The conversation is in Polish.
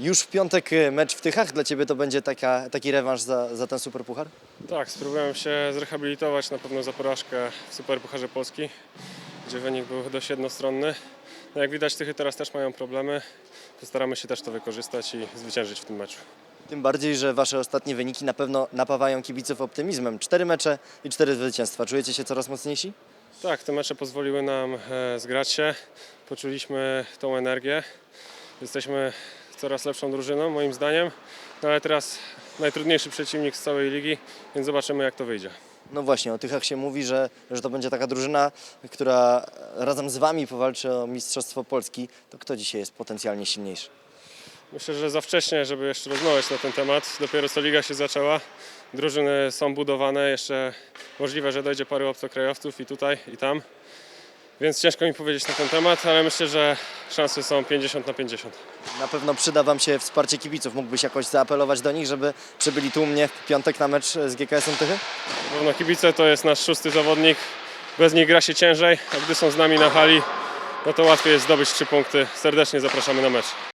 Już w piątek y, mecz w Tychach. Dla Ciebie to będzie taka, taki rewanż za, za ten superpuchar? Tak, spróbujemy się zrehabilitować na pewno za porażkę w Superpucharze Polski, gdzie wynik był dość jednostronny. No jak widać, Tychy teraz też mają problemy. Postaramy się też to wykorzystać i zwyciężyć w tym meczu. Tym bardziej, że Wasze ostatnie wyniki na pewno napawają kibiców optymizmem. Cztery mecze i cztery zwycięstwa. Czujecie się coraz mocniejsi? Tak, te mecze pozwoliły nam e, zgrać się, poczuliśmy tą energię. Jesteśmy coraz lepszą drużyną, moim zdaniem. No ale teraz najtrudniejszy przeciwnik z całej ligi, więc zobaczymy jak to wyjdzie. No właśnie, o Tychach się mówi, że, że to będzie taka drużyna, która razem z Wami powalczy o Mistrzostwo Polski. To kto dzisiaj jest potencjalnie silniejszy? Myślę, że za wcześnie, żeby jeszcze rozmawiać na ten temat. Dopiero co liga się zaczęła. Drużyny są budowane, jeszcze możliwe, że dojdzie paru obcokrajowców i tutaj, i tam. Więc ciężko mi powiedzieć na ten temat, ale myślę, że szanse są 50 na 50. Na pewno przyda Wam się wsparcie kibiców. Mógłbyś jakoś zaapelować do nich, żeby przybyli tłumnie w piątek na mecz z GKS-em Tychy? Na pewno kibice to jest nasz szósty zawodnik. Bez nich gra się ciężej, a gdy są z nami na hali, no to łatwiej jest zdobyć trzy punkty. Serdecznie zapraszamy na mecz.